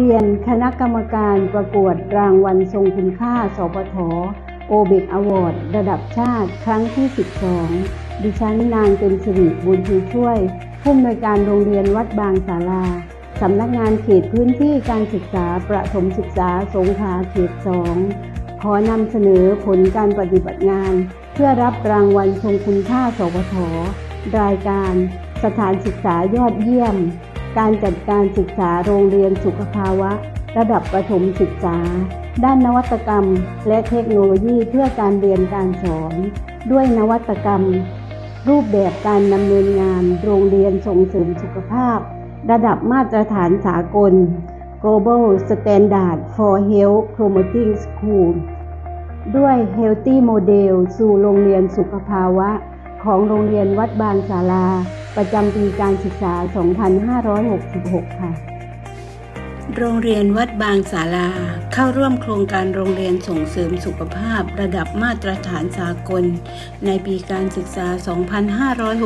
เรียนคณะกรรมการประกวดรางวัลทรงคุณค่า สปทโอเบกอวอร์ดระดับชาติครั้งที่ 12 ดิฉันนางเต็มสิริบุญชูช่วย ผู้อำนวยการโรงเรียนวัดบางสาราสำนักงานเขตพื้นที่การศึกษาประถมศึกษาสงขลาเขต 2 ขอนำเสนอผลการปฏิบัติงาน เพื่อรับรางวัลทรงคุณค่า สปทรายการ สถานศึกษายอดเยี่ยม การจัดการศึกษาโรงเรียนสุขภาวะ ระดับประถมศึกษา ด้านนวัตกรรม และเทคโนโลยีเพื่อการเรียนการสอน ด้วยนวัตกรรม รูปแบบการดำเนินงาน โรงเรียนส่งเสริมสุขภาพ ระดับมาตรฐานสากล Global Standard for Health Promoting School ด้วย Healthy Model สู่โรงเรียนสุขภาวะ ของโรงเรียนวัดบางศาลา ประจำปีการศึกษา 2566 ค่ะ โรงเรียนวัดบางศาลา เข้าร่วมโครงการโรงเรียนส่งเสริมสุขภาพระดับมาตรฐานสากล ในปีการศึกษา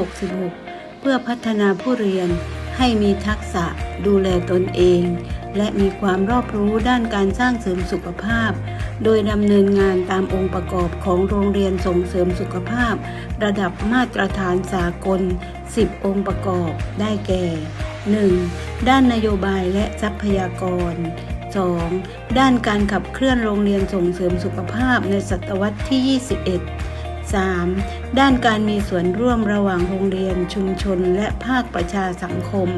2566 เพื่อพัฒนาผู้เรียนให้มีทักษะดูแลตนเอง และมีความรอบรู้ด้านการสร้างเสริมสุขภาพ โดยดำเนินงานตามองค์ประกอบของโรงเรียนส่งเสริมสุขภาพ ระดับมาตรฐานสากล 10 องค์ประกอบ ได้แก่ 1. ด้านนโยบายและทรัพยากร 2. ด้านการขับเคลื่อนโรงเรียนส่งเสริมสุขภาพในศตวรรษที่ 21 3. ด้านการมีส่วนร่วมระหว่างโรงเรียนชุมชนและภาคประชาสังคม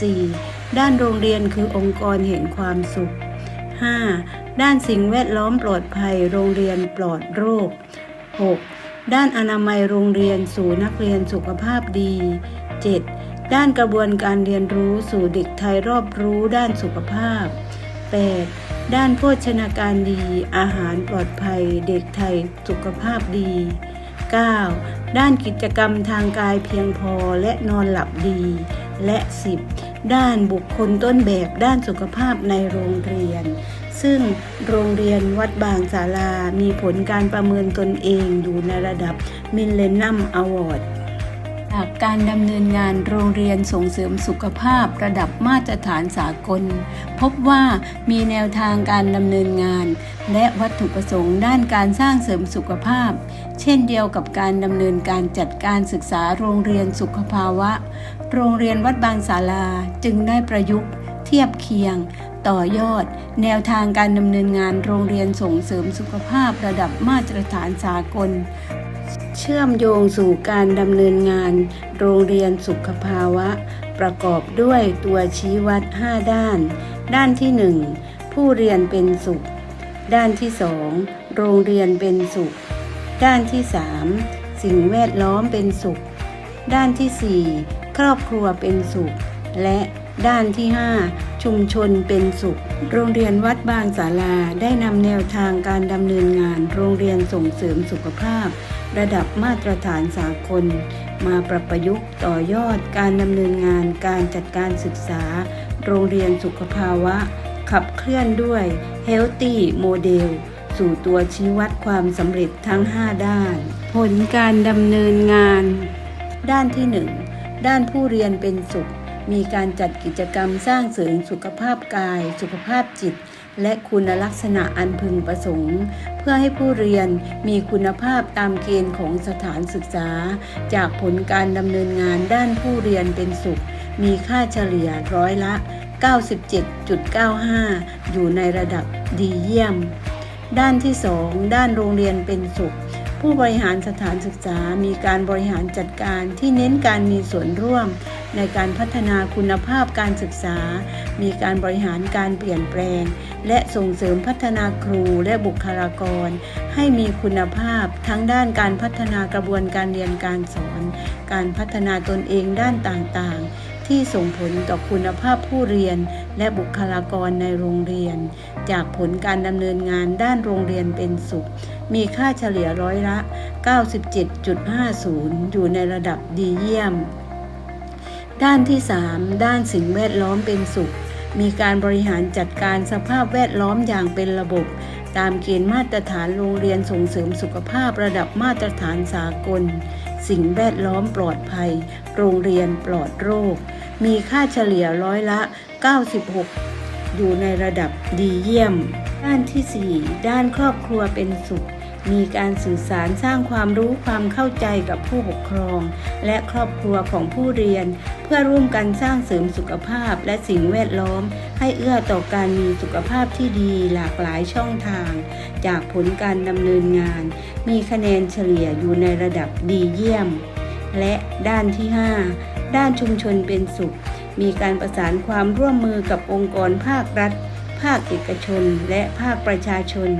4. ด้านโรงเรียนคือองค์กรแห่งความสุข 5. ด้านสิ่งแวดล้อมปลอดภัย โรงเรียนปลอดโรค 6. ด้านอนามัยโรงเรียนสู่นักเรียนสุขภาพดี 7. ด้านกระบวนการเรียนรู้สู่เด็กไทยรอบรู้ด้านสุขภาพ 8. ด้านโภชนาการดี อาหารปลอดภัย เด็กไทยสุขภาพดี 9. ด้านกิจกรรมทางกายเพียงพอและนอนหลับดี และ 10. ด้านบุคคลต้นแบบด้านสุขภาพในโรงเรียน ซึ่งโรงเรียนวัดบางศาลามีผลการประเมินตนเองอยู่ในระดับมิลเลนนัมอวอร์ด จากการดำเนินงานโรงเรียนส่งเสริมสุขภาพระดับมาตรฐานสากล พบว่ามีแนวทางการดำเนินงาน และวัตถุประสงค์ด้านการสร้างเสริมสุขภาพ เช่นเดียวกับการดำเนินการจัดการศึกษาโรงเรียนสุขภาวะ โรงเรียนวัดบางศาลาจึงได้ประยุกต์เทียบเคียง ต่อยอด แนวทางการดำเนินงานโรงเรียนส่งเสริมสุขภาพระดับมาตรฐานสากล เชื่อมโยงสู่การดำเนินงาน โรงเรียนสุขภาวะ ประกอบด้วยตัวชี้วัด 5 ด้าน ด้านที่ 1 ผู้เรียนเป็นสุข ด้านที่ 2 โรงเรียนเป็นสุข ด้านที่ 3 สิ่งแวดล้อมเป็นสุข ด้านที่ 4 ครอบครัวเป็นสุข และด้านที่ 5 ชุมชนเป็นสุข โรงเรียนวัดบางศาลาได้นำแนวทางการดำเนินงาน โรงเรียนส่งเสริมสุขภาพ ระดับมาตรฐานสากล มาปรับประยุกต์ต่อยอดการดำเนินงานการจัดการศึกษา โรงเรียนสุขภาวะ ขับเคลื่อนด้วย Healthy Model สู่ตัวชี้วัดความสำเร็จทั้ง 5 ด้าน ผลการดำเนินงาน ด้านที่ 1 ด้านผู้เรียนเป็นสุข มีการจัดกิจกรรมสร้างเสริมสุขภาพกาย สุขภาพจิต และคุณลักษณะอันพึงประสงค์ เพื่อให้ผู้เรียนมีคุณภาพตามเกณฑ์ของสถานศึกษา จากผลการดำเนินงานด้านผู้เรียนเป็นสุข มีค่าเฉลี่ยร้อยละ 97.95 อยู่ในระดับดีเยี่ยม ด้านที่ 2 ด้านโรงเรียนเป็นสุขผู้บริหารสถานศึกษามีการบริหารจัดการที่เน้นการมีส่วนร่วม ในการพัฒนาคุณภาพการศึกษา มีการบริหารการเปลี่ยนแปลง และส่งเสริมพัฒนาครูและบุคลากร ให้มีคุณภาพทั้งด้านการพัฒนากระบวนการเรียนการสอน การพัฒนาตนเองด้านต่างๆที่ส่งผลต่อคุณภาพผู้เรียนและบุคลากรในโรงเรียน จากผลการดำเนินงานด้านโรงเรียนเป็นสุข มีค่าเฉลี่ยร้อยละ 97.50 อยู่ในระดับดีเยี่ยม ด้านที่ 3 ด้านสิ่งแวดล้อมเป็นสุข มีการบริหารจัดการสภาพแวดล้อมอย่างเป็นระบบ ตามเกณฑ์มาตรฐานโรงเรียนส่งเสริมสุขภาพระดับมาตรฐานสากล สิ่งแวดล้อมปลอดภัย โรงเรียนปลอดโรค มีค่าเฉลี่ยร้อยละ 96 อยู่ในระดับดีเยี่ยม ด้านที่ 4 ด้านครอบครัวเป็นสุข มีการสื่อสารสร้างความรู้ความเข้าใจกับผู้ปกครอง และครอบครัวของผู้เรียน เพื่อร่วมกันสร้างเสริมสุขภาพและสิ่งแวดล้อม ให้เอื้อต่อการมีสุขภาพที่ดีหลากหลายช่องทาง จากผลการดำเนินงาน มีคะแนนเฉลี่ยอยู่ในระดับดีเยี่ยม และด้านที่ 5 ด้านชุมชนเป็นสุขมีการประสานความร่วมมือกับองค์กรภาครัฐ ภาคเอกชนและภาคประชาชน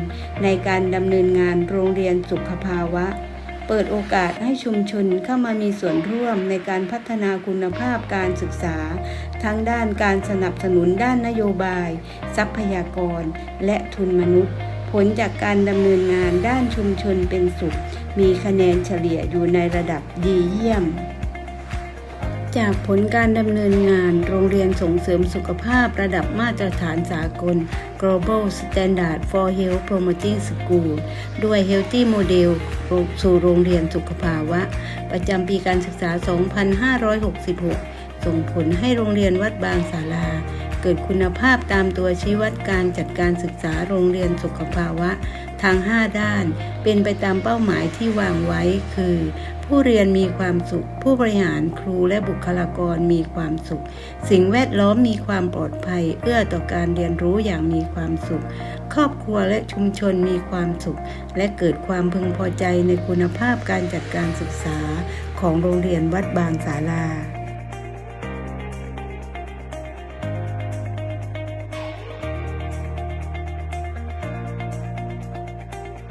ในการดำเนินงานโรงเรียนสุขภาวะ เปิดโอกาสให้ชุมชนเข้ามามีส่วนร่วมในการพัฒนาคุณภาพการศึกษา ทั้งด้านการสนับสนุนด้านนโยบาย ทรัพยากร และทุนมนุษย์ ผลจากการดำเนินงานด้านชุมชนเป็นสุข มีคะแนนเฉลี่ยอยู่ในระดับดีเยี่ยม จากผลการดำเนินงาน โรงเรียนส่งเสริมสุขภาพระดับมาตรฐานสากล Global Standard for Health Promoting School ด้วย Healthy Model สู่โรงเรียนสุขภาวะ ประจำปีการศึกษา 2566 ส่งผลให้โรงเรียนวัดบางสาราเกิดคุณภาพตามตัวชี้วัดการจัดการศึกษาโรงเรียนสุขภาวะทั้ง5 ด้าน เป็นไปตามเป้าหมายที่วางไว้คือ ผู้เรียนมีความสุข ผู้บริหารครูและบุคลากรมีความสุข สิ่งแวดล้อมมีความปลอดภัย เอื้อต่อการเรียนรู้อย่างมีความสุข ครอบครัวและชุมชนมีความสุข และเกิดความพึงพอใจในคุณภาพการจัดการศึกษาของโรงเรียนวัดบางสาลา